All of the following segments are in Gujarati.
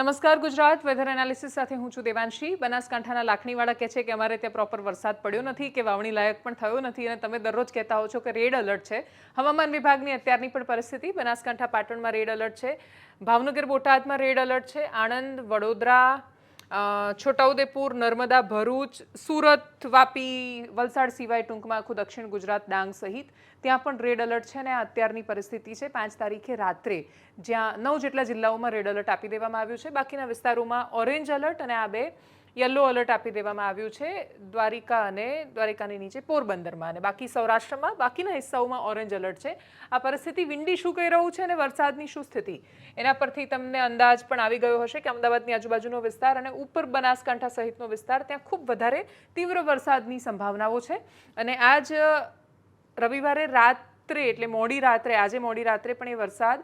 નમસ્કાર ગુજરાત. વેધર એનાલિસિસ સાથે હું છું દેવાંશી. બનાસકાંઠાના લાખણીવાળા કહે છે કે અમારે ત્યાં પ્રોપર વરસાદ પડ્યો નથી, કે વાવણી લાયક પણ થયો નથી અને તમે દરરોજ કહેતા હો છો કે રેડ એલર્ટ છે. હવામાન વિભાગની અત્યારની પણ પરિસ્થિતિ, બનાસકાંઠા પાટણમાં રેડ એલર્ટ છે. ભાવનગર બોટાદમાં રેડ એલર્ટ છે. આણંદ, વડોદરા છોટાઉદેપુર, નર્મદા, ભરૂચ, સુરત વાપી, વલસાડ સિવાય ટૂંકમાં આખું દક્ષિણ ગુજરાત ડાંગ સહિત ત્યાં પણ રેડ એલર્ટ છે અને અત્યારની પરિસ્થિતિ છે. પાંચ તારીખે રાત્રે જ્યાં નવ જેટલા જિલ્લાઓમાં રેડ એલર્ટ આપી દેવામાં આવ્યું છે. બાકીના વિસ્તારોમાં ઓરેન્જ એલર્ટ અને આ બે યલો એલર્ટ આપી દેવામાં આવ્યું છે દ્વારિકા અને દ્વારિકાની નીચે પોરબંદરમાં અને બાકી સૌરાષ્ટ્રમાં, બાકીના હિસ્સાઓમાં ઓરેન્જ એલર્ટ છે. આ પરિસ્થિતિ વિંડી શું કહી રહ્યું છે અને વરસાદની શું સ્થિતિ? એના પરથી તમને અંદાજ પણ આવી ગયો હશે કે અમદાવાદની આજુબાજુનો વિસ્તાર અને ઉપર બનાસકાંઠા સહિતનો વિસ્તાર, ત્યાં ખૂબ વધારે તીવ્ર વરસાદની સંભાવનાઓ છે. અને આજ રવિવારે રાત્રે, એટલે મોડી રાત્રે, આજે મોડી રાત્રે પણ એ વરસાદ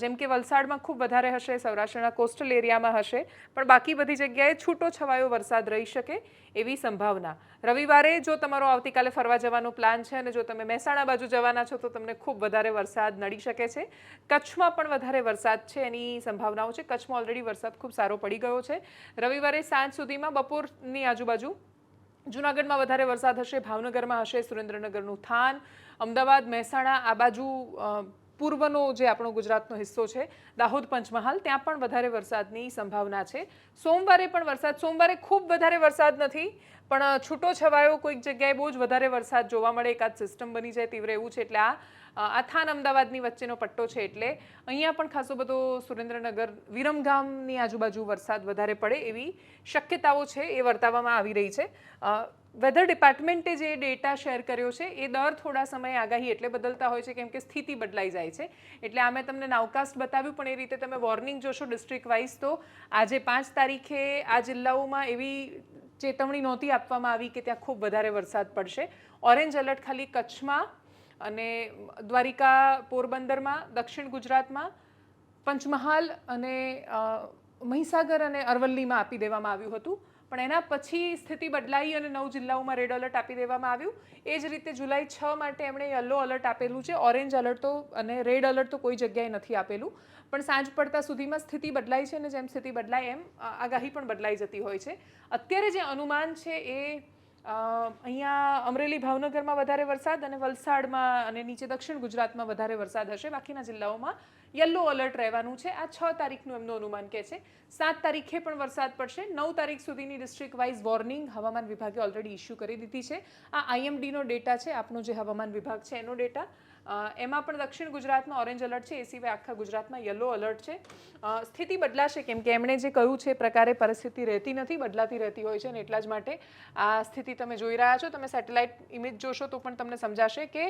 જેમ કે વલસાડમાં ખૂબ વધારે હશે, સૌરાષ્ટ્રના કોસ્ટલ એરિયામાં હશે, પણ બાકી બધી જગ્યાએ છૂટો છવાયો વરસાદ રહી શકે એવી સંભાવના. રવિવારે જો તમારો આવતીકાલે ફરવા જવાનો પ્લાન છે અને જો તમે મહેસાણા બાજુ જવાના છો, તો તમને ખૂબ વધારે વરસાદ નડી શકે છે. કચ્છમાં પણ વધારે વરસાદ છે એની સંભાવનાઓ છે. કચ્છમાં ઓલરેડી વરસાદ ખૂબ સારો પડી ગયો છે. રવિવારે સાંજ સુધીમાં બપોરની આજુબાજુ જુનાગઢમાં વધારે વરસાદ હશે, ભાવનગરમાં હશે, સુરેન્દ્રનગરનું થાન, અમદાવાદ, મહેસાણા, આ બાજુ પૂર્વનો જે આપણો ગુજરાતનો હિસ્સો છે, દાહોદ પંચમહાલ, ત્યાં પણ વધારે વરસાદની સંભાવના છે. સોમવારે પણ વરસાદ, સોમવારે ખૂબ વધારે વરસાદ નથી, પણ છૂટો છવાયો કોઈક જગ્યાએ બહુ જ વધારે વરસાદ જોવા મળે, એકાદ સિસ્ટમ બની જાય તીવ્ર એવું છે, એટલે આ આથાન અમદાવાદની વચ્ચેનો પટ્ટો છે, એટલે અહીંયા પણ ખાસો બધો સુરેન્દ્રનગર, વિરમગામની આજુબાજુ વરસાદ વધારે પડે એવી શક્યતાઓ છે, એ વર્તાવવામાં આવી રહી છે. વેધર ડિપાર્ટમેન્ટે જે ડેટા શેર કર્યો છે, એ દર થોડા સમયે આગાહી એટલે બદલતા હોય છે, કેમ કે સ્થિતિ બદલાઈ જાય છે. એટલે આ મેં તમને નાવકાસ્ટ બતાવ્યું, પણ એ રીતે તમે વોર્નિંગ જોશો ડિસ્ટ્રિક્ટ વાઇઝ તો, આજે પાંચ તારીખે આ જિલ્લાઓમાં એવી ચેતવણી નહોતી આપવામાં આવી કે ત્યાં ખૂબ વધારે વરસાદ પડશે. ઓરેન્જ એલર્ટ ખાલી કચ્છમાં અને દ્વારિકા પોરબંદરમાં, દક્ષિણ ગુજરાતમાં, પંચમહાલ અને મહીસાગર અને અરવલ્લીમાં આપી દેવામાં આવ્યું હતું. પણ એના પછી સ્થિતિ બદલાઈ અને નવ જિલ્લાઓમાં રેડ એલર્ટ આપી દેવામાં આવ્યું. એ જ રીતે જુલાઈ છ માટે એમણે યલો એલર્ટ આપેલું છે. ઓરેન્જ એલર્ટ તો અને રેડ એલર્ટ તો કોઈ જગ્યાએ નથી આપેલું. પણ સાંજ પડતા સુધીમાં સ્થિતિ બદલાઈ છે અને જેમ સ્થિતિ બદલાય એમ આગાહી પણ બદલાઈ જતી હોય છે. અત્યારે જે અનુમાન છે એ અહીંયા અમરેલી ભાવનગરમાં વધારે વરસાદ અને વલસાડમાં અને નીચે દક્ષિણ ગુજરાતમાં વધારે વરસાદ હશે. બાકીના જિલ્લાઓમાં યલો એલર્ટ રહેવાનું છે. આ છ તારીખનું એમનું અનુમાન કહે છે. સાત તારીખે પણ વરસાદ પડશે. નવ તારીખ સુધીની ડિસ્ટ્રિક્ટ વાઇઝ વોર્નિંગ હવામાન વિભાગે ઓલરેડી ઇસ્યુ કરી દીધી છે. આ આઈએમડીનો ડેટા છે. આપણો જે હવામાન વિભાગ છે એનો ડેટા એમાં પણ દક્ષિણ ગુજરાતમાં ઓરેન્જ એલર્ટ છે, એ સિવાય આખા ગુજરાતમાં યલો એલર્ટ છે. સ્થિતિ બદલાશે કેમ કે એમણે જે કહ્યું છે પ્રકારે પરિસ્થિતિ રહેતી નથી, બદલાતી રહેતી હોય છે અને એટલા જ માટે આ સ્થિતિ તમે જોઈ રહ્યા છો. તમે સેટેલાઇટ ઇમેજ જોશો તો પણ તમને સમજાશે કે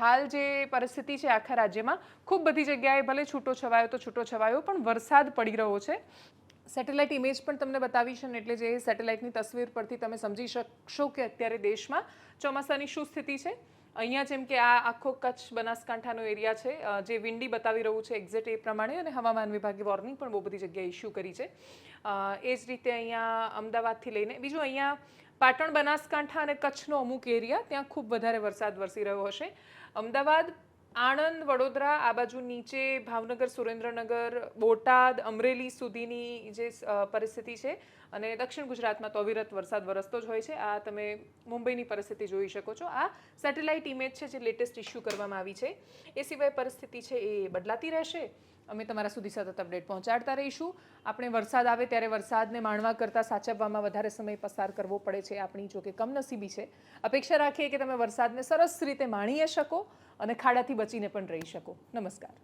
હાલ જે પરિસ્થિતિ છે આખા રાજ્યમાં, ખૂબ બધી જગ્યાએ ભલે છૂટો છવાયો તો છૂટો છવાયો, પણ વરસાદ પડી રહ્યો છે. સેટેલાઇટ ઇમેજ પણ તમને બતાવી છે એટલે જે સેટેલાઇટની તસવીર પરથી તમે સમજી શકશો કે અત્યારે દેશમાં ચોમાસાની શું સ્થિતિ છે. અહીંયા જેમ કે આ આખો કચ્છ બનાસકાંઠાનો એરિયા છે જે વિંડી બતાવી રહ્યું છે એક્ઝેક્ટ એ પ્રમાણે અને હવામાન વિભાગે વોર્નિંગ પણ બહુ બધી જગ્યાએ ઇસ્યુ કરી છે. એ જ રીતે અહીંયા અમદાવાદથી લઈને બીજું અહીંયા પાટણ, બનાસકાંઠા અને કચ્છનો અમુક એરિયા ત્યાં ખૂબ વધારે વરસાદ વરસી રહ્યો હશે. અમદાવાદ આણંદ, વડોદરા, આ બાજુ નીચે ભાવનગર, સુરેન્દ્રનગર, બોટાદ, અમરેલી સુધીની જે પરિસ્થિતિ છે અને દક્ષિણ ગુજરાતમાં તો અવિરત વરસાદ વરસતો જ હોય છે. આ તમે મુંબઈની પરિસ્થિતિ જોઈ શકો છો. આ સેટેલાઇટ ઇમેજ છે જે લેટેસ્ટ ઇસ્યુ કરવામાં આવી છે. એ સિવાય પરિસ્થિતિ છે એ બદલાતી રહેશે. અમે તમારા સુધી સતત અપડેટ પહોંચાડતા રહીશું. આપણે વરસાદ આવે ત્યારે વરસાદને માણવા કરતાં સાચવવામાં વધારે સમય પસાર કરવો પડે છે આપણી જો કે કમનસીબી છે. અપેક્ષા રાખીએ કે તમે વરસાદને સરસ રીતે માણીએ શકો અને ખાડાથી બચીને પણ રહી શકો. નમસ્કાર.